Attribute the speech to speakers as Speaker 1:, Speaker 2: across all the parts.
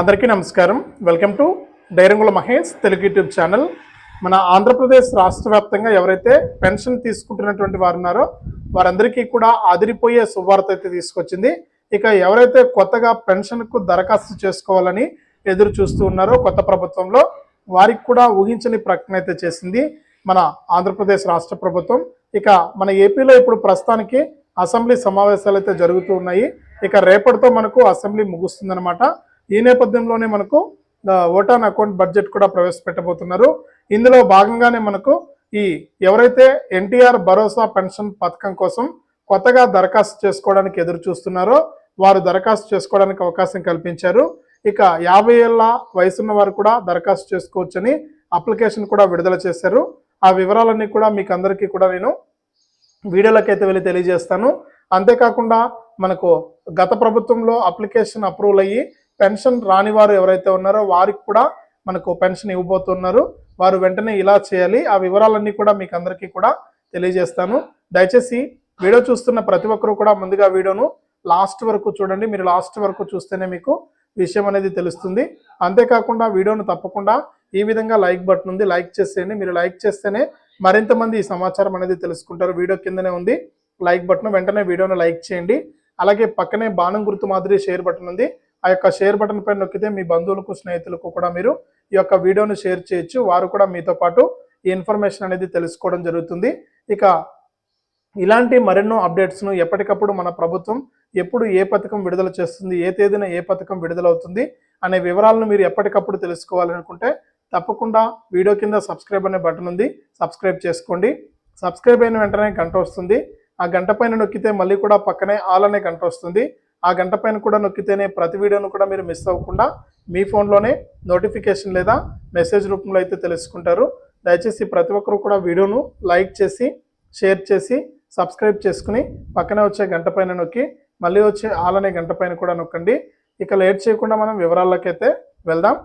Speaker 1: అందరికీ నమస్కారం. Welcome to డైరంగుల Mahesh Telugu YouTube channel. మన ఆంధ్రప్రదేశ్ రాష్ట్ర వ్యాప్తంగా ఎవరైతే పెన్షన్ తీసుకుంటున్నటువంటి వారు ఉన్నారో వారందరికీ కూడా అదిరిపోయే శుభవార్త అయితే తీసుకొచ్చింది. ఇక ఎవరైతే కొత్తగా పెన్షన్కు దరఖాస్తు చేసుకోవాలని ఎదురు చూస్తూ ఉన్నారో కొత్త ప్రభుత్వంలో వారికి కూడా ఊహించని ప్రకటన అయితే చేసింది మన ఆంధ్రప్రదేశ్ రాష్ట్ర ప్రభుత్వం. ఇక మన ఏపీలో ఇప్పుడు ప్రస్తుతానికి అసెంబ్లీ సమావేశాలు అయితే జరుగుతూ ఉన్నాయి. ఇక రేపటితో మనకు అసెంబ్లీ ముగుస్తుందన్నమాట. ఈ నేపథ్యంలోనే మనకు ఓటాన్ అకౌంట్ బడ్జెట్ కూడా ప్రవేశపెట్టబోతున్నారు. ఇందులో భాగంగానే మనకు ఈ ఎవరైతే ఎన్టీఆర్ భరోసా పెన్షన్ పథకం కోసం కొత్తగా దరఖాస్తు చేసుకోవడానికి ఎదురు చూస్తున్నారో వారు దరఖాస్తు చేసుకోవడానికి అవకాశం కల్పించారు. ఇక యాభై ఏళ్ళ వయసున్న వారు కూడా దరఖాస్తు చేసుకోవచ్చని అప్లికేషన్ కూడా విడుదల చేశారు. ఆ వివరాలన్నీ కూడా మీకు అందరికీ కూడా నేను వీడియోలకైతే వెళ్ళి తెలియజేస్తాను. అంతేకాకుండా మనకు గత ప్రభుత్వంలో అప్లికేషన్ అప్రూవల్ అయ్యి పెన్షన్ రాని వారు ఎవరైతే ఉన్నారో వారికి కూడా మనకు పెన్షన్ ఇవ్వబోతున్నారు. వారు వెంటనే ఇలా చేయాలి. ఆ వివరాలన్నీ కూడా మీకు అందరికీ కూడా తెలియజేస్తాను. దయచేసి వీడియో చూస్తున్న ప్రతి ఒక్కరూ కూడా ముందుగా వీడియోను లాస్ట్ వరకు చూడండి. మీరు లాస్ట్ వరకు చూస్తేనే మీకు విషయం అనేది తెలుస్తుంది. అంతేకాకుండా వీడియోను తప్పకుండా ఈ విధంగా లైక్ బటన్ ఉంది. లైక్ చేసేయండి. మీరు లైక్ చేస్తేనే మరింత మంది ఈ సమాచారం అనేది తెలుసుకుంటారు. వీడియో కిందనే ఉంది. లైక్ బటన్ వెంటనే వీడియోను లైక్ చేయండి. అలాగే పక్కనే బాణం గుర్తు మాదిరి షేర్ బటన్ ఉంది. ఆ యొక్క షేర్ బటన్ పైన నొక్కితే మీ బంధువులకు స్నేహితులకు కూడా మీరు ఈ యొక్క వీడియోను షేర్ చేయొచ్చు. వారు కూడా మీతో పాటు ఈ ఇన్ఫర్మేషన్ అనేది తెలుసుకోవడం జరుగుతుంది. ఇక ఇలాంటి మరెన్నో అప్డేట్స్ను ఎప్పటికప్పుడు మన ప్రభుత్వం ఎప్పుడు ఏ పథకం విడుదల చేస్తుంది ఏ తేదీన ఏ పథకం విడుదలవుతుంది అనే వివరాలను మీరు ఎప్పటికప్పుడు తెలుసుకోవాలనుకుంటే తప్పకుండా వీడియో కింద సబ్స్క్రైబ్ అనే బటన్ ఉంది. సబ్స్క్రైబ్ చేసుకోండి. సబ్స్క్రైబ్ అయిన వెంటనే గంట వస్తుంది. ఆ గంట పైన నొక్కితే మళ్ళీ కూడా పక్కనే ఆల్ అనే గంట వస్తుంది. ఆ గంట పైన కూడా నొక్కితేనే ప్రతి వీడియోను కూడా మీరు మిస్ అవ్వకుండా మీ ఫోన్లోనే నోటిఫికేషన్ లేదా మెసేజ్ రూపంలో అయితే తెలుసుకుంటారు. దయచేసి ప్రతి ఒక్కరు కూడా వీడియోను లైక్ చేసి షేర్ చేసి సబ్స్క్రైబ్ చేసుకుని పక్కనే వచ్చే గంట పైన నొక్కి మళ్ళీ వచ్చే ఆల్ అనే గంట పైన కూడా నొక్కండి. ఇక లేట్ చేయకుండా మనం వివరాల్లోకైతే వెళ్దాం.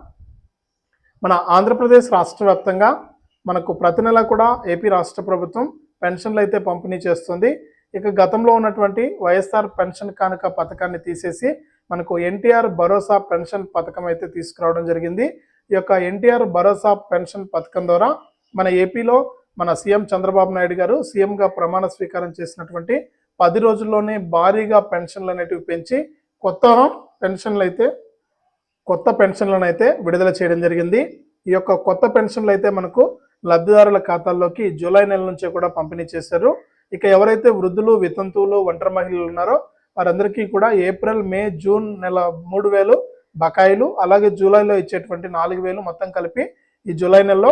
Speaker 1: మన ఆంధ్రప్రదేశ్ రాష్ట్ర వ్యాప్తంగా మనకు ప్రతి నెల కూడా ఏపీ రాష్ట్ర ప్రభుత్వం పెన్షన్లు అయితే పంపిణీ చేస్తుంది. ఇక గతంలో ఉన్నటువంటి వైఎస్ఆర్ పెన్షన్ కానుక పథకాన్ని తీసేసి మనకు ఎన్టీఆర్ భరోసా పెన్షన్ పథకం అయితే తీసుకురావడం జరిగింది. ఈ యొక్క ఎన్టీఆర్ భరోసా పెన్షన్ పథకం ద్వారా మన ఏపీలో మన సీఎం చంద్రబాబు నాయుడు గారు సీఎంగా ప్రమాణ స్వీకారం చేసినటువంటి పది రోజుల్లోనే భారీగా పెన్షన్లు అనేటివి పెంచి కొత్త పెన్షన్లు అయితే కొత్త పెన్షన్లను అయితే విడుదల చేయడం జరిగింది. ఈ యొక్క కొత్త పెన్షన్లు అయితే మనకు లబ్ధిదారుల ఖాతాల్లోకి జూలై నెల నుంచే కూడా పంపిణీ చేశారు. ఇక ఎవరైతే వృద్ధులు వితంతువులు ఒంటరి మహిళలు ఉన్నారో వారందరికీ కూడా ఏప్రిల్ మే జూన్ నెల మూడు వేలు బకాయిలు అలాగే జూలైలో ఇచ్చేటువంటి నాలుగు వేలు మొత్తం కలిపి ఈ జూలై నెలలో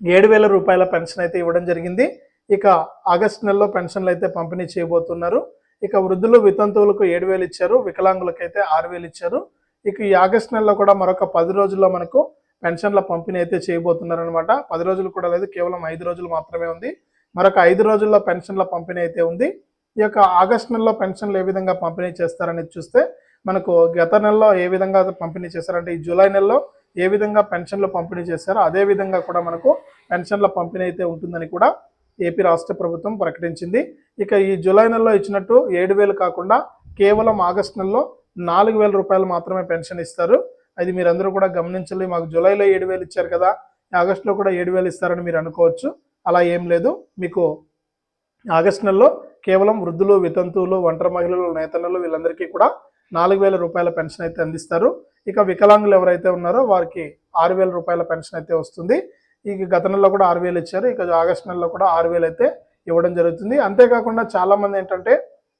Speaker 1: ఏడు వేల రూపాయల పెన్షన్ అయితే ఇవ్వడం జరిగింది. ఇక ఆగస్ట్ నెలలో పెన్షన్లు అయితే పంపిణీ చేయబోతున్నారు. ఇక వృద్ధులు వితంతువులకు ఏడు వేలు ఇచ్చారు వికలాంగులకైతే ఆరు వేలు ఇచ్చారు. ఇక ఈ ఆగస్ట్ నెలలో కూడా మరొక పది రోజుల్లో మనకు పెన్షన్ల పంపిణీ అయితే చేయబోతున్నారు అనమాట పది రోజులు కూడా లేదు కేవలం ఐదు రోజులు మాత్రమే ఉంది. మరొక ఐదు రోజుల్లో పెన్షన్ల పంపిణీ అయితే ఉంది. ఈ యొక్క ఆగస్ట్ నెలలో పెన్షన్లు ఏ విధంగా పంపిణీ చేస్తారనేది చూస్తే మనకు గత నెలలో ఏ విధంగా పంపిణీ చేశారంటే ఈ జూలై నెలలో ఏ విధంగా పెన్షన్లు పంపిణీ చేశారో అదే విధంగా కూడా మనకు పెన్షన్ల పంపిణీ అయితే ఉంటుందని కూడా ఏపీ రాష్ట్ర ప్రభుత్వం ప్రకటించింది. ఇక ఈ జూలై నెలలో ఇచ్చినట్టు ఏడు వేలు కాకుండా కేవలం ఆగస్ట్ నెలలో నాలుగు వేల రూపాయలు మాత్రమే పెన్షన్ ఇస్తారు. అది మీరందరూ కూడా గమనించాలి. మాకు జూలైలో ఏడు వేలు ఇచ్చారు కదా ఆగస్టులో కూడా ఏడు వేలు ఇస్తారని మీరు అనుకోవచ్చు. అలా ఏం లేదు. మీకు ఆగస్ట్ నెలలో కేవలం వృద్ధులు వితంతువులు ఒంటరి మహిళలు నేతన్నలు వీళ్ళందరికీ కూడా నాలుగు వేల రూపాయల పెన్షన్ అయితే అందిస్తారు. ఇక వికలాంగులు ఎవరైతే ఉన్నారో వారికి ఆరు వేల రూపాయల పెన్షన్ అయితే వస్తుంది. ఇక గత నెలలో కూడా ఆరు వేలు ఇచ్చారు. ఇక ఆగస్ట్ నెలలో కూడా ఆరు వేలు అయితే ఇవ్వడం జరుగుతుంది. అంతేకాకుండా చాలామంది ఏంటంటే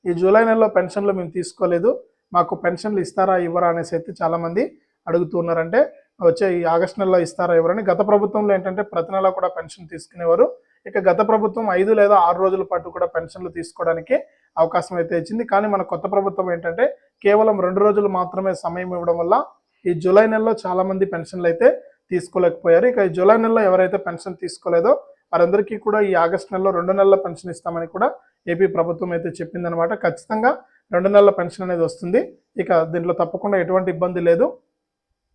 Speaker 1: ఈ జూలై నెలలో పెన్షన్లు మేము తీసుకోలేదు మాకు పెన్షన్లు ఇస్తారా ఇవ్వరా అనేసి అయితే చాలామంది అడుగుతున్నారంటే వచ్చే ఈ ఆగస్ట్ నెలలో ఇస్తారా ఎవరని? గత ప్రభుత్వంలో ఏంటంటే ప్రతి నెల కూడా పెన్షన్ తీసుకునేవారు. ఇక గత ప్రభుత్వం ఐదు లేదా ఆరు రోజుల పాటు కూడా పెన్షన్లు తీసుకోవడానికి అవకాశం అయితే ఇచ్చింది. కానీ మన కొత్త ప్రభుత్వం ఏంటంటే కేవలం రెండు రోజులు మాత్రమే సమయం ఇవ్వడం వల్ల ఈ జూలై నెలలో చాలా మంది పెన్షన్లు అయితే తీసుకోలేకపోయారు. ఇక ఈ జూలై నెలలో ఎవరైతే పెన్షన్ తీసుకోలేదో వారందరికీ కూడా ఈ ఆగస్ట్ నెలలో రెండు నెలల పెన్షన్ ఇస్తామని కూడా ఏపీ ప్రభుత్వం అయితే చెప్పిందనమాట ఖచ్చితంగా రెండు నెలల పెన్షన్ అనేది వస్తుంది. ఇక దీంట్లో తప్పకుండా ఎటువంటి ఇబ్బంది లేదు.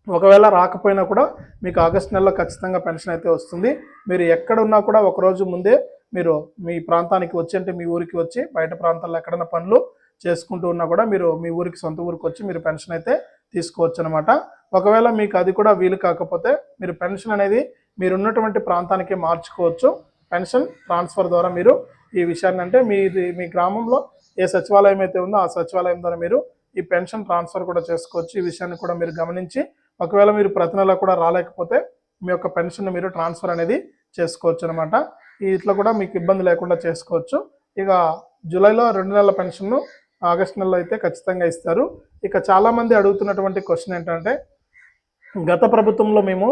Speaker 1: ఒకవేళ రాకపోయినా కూడా మీకు ఆగస్ట్ నెలలో ఖచ్చితంగా పెన్షన్ అయితే వస్తుంది. మీరు ఎక్కడ ఉన్నా కూడా ఒకరోజు ముందే మీరు మీ ప్రాంతానికి వచ్చి అంటే మీ ఊరికి వచ్చి బయట ప్రాంతాల్లో ఎక్కడైనా పనులు చేసుకుంటూ ఉన్నా కూడా మీరు మీ ఊరికి సొంత ఊరికి వచ్చి మీరు పెన్షన్ అయితే తీసుకోవచ్చు అనమాట ఒకవేళ మీకు అది కూడా వీలు కాకపోతే మీరు పెన్షన్ అనేది మీరు ఉన్నటువంటి ప్రాంతానికి మార్చుకోవచ్చు. పెన్షన్ ట్రాన్స్ఫర్ ద్వారా మీరు ఈ విషయాన్ని అంటే మీ మీ గ్రామంలో ఏ సచివాలయం అయితే ఉందో ఆ సచివాలయం ద్వారా మీరు ఈ పెన్షన్ ట్రాన్స్ఫర్ కూడా చేసుకోవచ్చు. ఈ విషయాన్ని కూడా మీరు గమనించి ఒకవేళ మీరు ప్రతి నెల కూడా రాలేకపోతే మీ యొక్క పెన్షన్ మీరు ట్రాన్స్ఫర్ అనేది చేసుకోవచ్చు అనమాట ఇట్లా కూడా మీకు ఇబ్బంది లేకుండా చేసుకోవచ్చు. ఇక జూలైలో రెండు నెలల పెన్షన్ను ఆగస్ట్ నెలలో అయితే ఖచ్చితంగా ఇస్తారు. ఇక చాలామంది అడుగుతున్నటువంటి క్వశ్చన్ ఏంటంటే గత ప్రభుత్వంలో మేము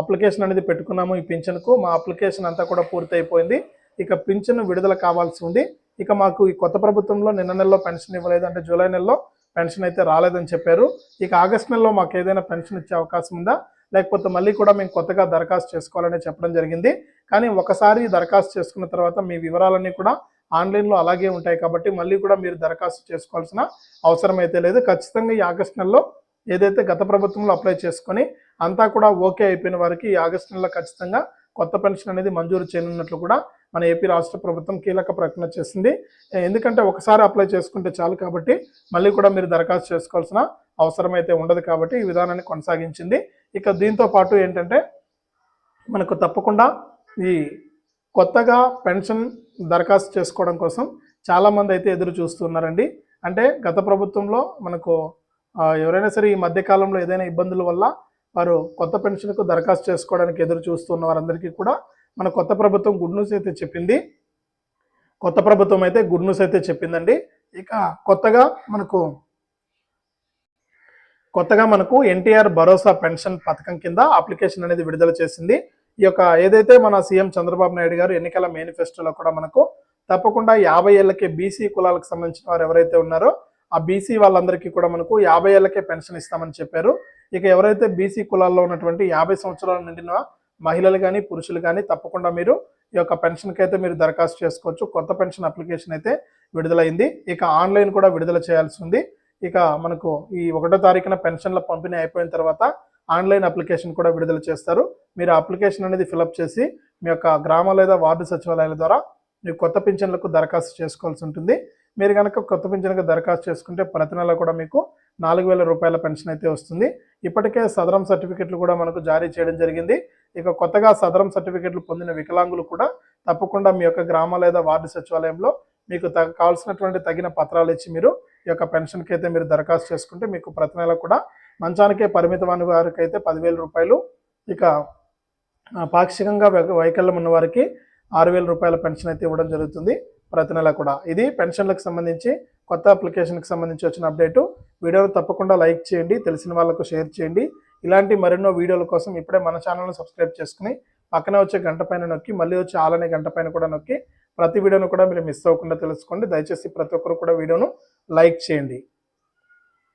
Speaker 1: అప్లికేషన్ అనేది పెట్టుకున్నాము ఈ పింఛన్కు. మా అప్లికేషన్ అంతా కూడా పూర్తి అయిపోయింది ఇక పింఛన్ విడుదల కావాల్సి ఉంది. ఇక మాకు ఈ కొత్త ప్రభుత్వంలో నిన్న నెలలో పెన్షన్ ఇవ్వలేదు. అంటే జూలై నెలలో పెన్షన్ అయితే రాలేదని చెప్పారు. ఇక ఆగస్ట్ నెలలో మాకు ఏదైనా పెన్షన్ ఇచ్చే అవకాశం ఉందా? లేకపోతే మళ్ళీ కూడా మేము కొత్తగా దరఖాస్తు చేసుకోవాలని చెప్పడం జరిగింది. కానీ ఒకసారి దరఖాస్తు చేసుకున్న తర్వాత మీ వివరాలన్నీ కూడా ఆన్లైన్లో అలాగే ఉంటాయి కాబట్టి మళ్ళీ కూడా మీరు దరఖాస్తు చేసుకోవాల్సిన అవసరం అయితే లేదు. ఖచ్చితంగా ఈ ఆగస్ట్ నెలలో ఏదైతే గత ప్రభుత్వంలో అప్లై చేసుకొని అంతా కూడా ఓకే అయిపోయిన వారికి ఈ ఆగస్ట్ నెలలో ఖచ్చితంగా కొత్త పెన్షన్ అనేది మంజూరు చేయనున్నట్లు కూడా మన ఏపీ రాష్ట్ర ప్రభుత్వం కీలక ప్రకటన చేసింది. ఎందుకంటే ఒకసారి అప్లై చేసుకుంటే చాలు కాబట్టి మళ్ళీ కూడా మీరు దరఖాస్తు చేసుకోవాల్సిన అవసరం అయితే ఉండదు కాబట్టి ఈ విధానాన్ని కొనసాగించింది. ఇక దీంతో పాటు ఏంటంటే మనకు తప్పకుండా ఈ కొత్తగా పెన్షన్ దరఖాస్తు చేసుకోవడం కోసం చాలామంది అయితే ఎదురు చూస్తున్నారండి అంటే గత ప్రభుత్వంలో మనకు ఎవరైనా సరే ఈ మధ్యకాలంలో ఏదైనా ఇబ్బందుల వల్ల వారు కొత్త పెన్షన్కు దరఖాస్తు చేసుకోవడానికి ఎదురు చూస్తున్న వారందరికీ కూడా మన కొత్త ప్రభుత్వం గుడ్ న్యూస్ అయితే చెప్పింది. కొత్త ప్రభుత్వం అయితే గుడ్ న్యూస్ అయితే చెప్పిందండి. ఇక కొత్తగా మనకు కొత్తగా మనకు ఎన్టీఆర్ భరోసా పెన్షన్ పథకం కింద అప్లికేషన్ అనేది విడుదల చేసింది. ఈ యొక్క ఏదైతే మన సీఎం చంద్రబాబు నాయుడు గారు ఎన్నికల మేనిఫెస్టోలో కూడా మనకు తప్పకుండా యాభై ఏళ్ళకే బీసీ కులాలకు సంబంధించిన వారు ఎవరైతే ఉన్నారో ఆ బీసీ వాళ్ళందరికీ కూడా మనకు యాభై ఏళ్ళకే పెన్షన్ ఇస్తామని చెప్పారు. ఇక ఎవరైతే బీసీ కులాల్లో ఉన్నటువంటి యాభై సంవత్సరాల నిండిన మహిళలు కానీ పురుషులు కానీ తప్పకుండా మీరు ఈ యొక్క పెన్షన్కి అయితే మీరు దరఖాస్తు చేసుకోవచ్చు. కొత్త పెన్షన్ అప్లికేషన్ అయితే విడుదలైంది. ఇక ఆన్లైన్ కూడా విడుదల చేయాల్సి ఉంది. ఇక మనకు ఈ ఒకటో తారీఖున పెన్షన్ల పంపిణీ అయిపోయిన తర్వాత ఆన్లైన్ అప్లికేషన్ కూడా విడుదల చేస్తారు. మీరు ఆ అప్లికేషన్ అనేది ఫిలప్ చేసి మీ యొక్క గ్రామ లేదా వార్డు సచివాలయాల ద్వారా మీరు కొత్త పింఛన్లకు దరఖాస్తు చేసుకోవాల్సి ఉంటుంది. మీరు కనుక కొత్త పింఛన్కి దరఖాస్తు చేసుకుంటే ప్రతి నెల కూడా మీకు నాలుగు వేల రూపాయల పెన్షన్ అయితే వస్తుంది. ఇప్పటికే సదరం సర్టిఫికెట్లు కూడా మనకు జారీ చేయడం జరిగింది. ఇక కొత్తగా సదరం సర్టిఫికెట్లు పొందిన వికలాంగులు కూడా తప్పకుండా మీ యొక్క గ్రామ లేదా వార్డు సచివాలయంలో మీకు తగ కావాల్సినటువంటి తగిన పత్రాలు ఇచ్చి మీరు ఈ యొక్క పెన్షన్కి అయితే మీరు దరఖాస్తు చేసుకుంటే మీకు ప్రతి నెల కూడా మంచానికే పరిమితమైన వారికి అయితే పదివేల రూపాయలు ఇక పాక్షికంగా వై- వైకల్యం ఉన్న వారికి ఆరు వేల రూపాయల పెన్షన్ అయితే ఇవ్వడం జరుగుతుంది. ప్రతి నెల కూడా. ఇది పెన్షన్లకు సంబంధించి కొత్త అప్లికేషన్కి సంబంధించి వచ్చిన అప్డేటు. వీడియోను తప్పకుండా లైక్ చేయండి తెలిసిన వాళ్ళకు షేర్ చేయండి. ఇలాంటి మరెన్నో వీడియోల కోసం ఇప్పుడే మన ఛానల్ను సబ్స్క్రైబ్ చేసుకుని పక్కన వచ్చే గంట పైన నొక్కి మళ్ళీ వచ్చే ఆలనే గంట పైన కూడా నొక్కి ప్రతి వీడియోను కూడా మీరు మిస్ అవ్వకుండా తెలుసుకోండి. దయచేసి ప్రతి ఒక్కరు కూడా వీడియోను లైక్ చేయండి.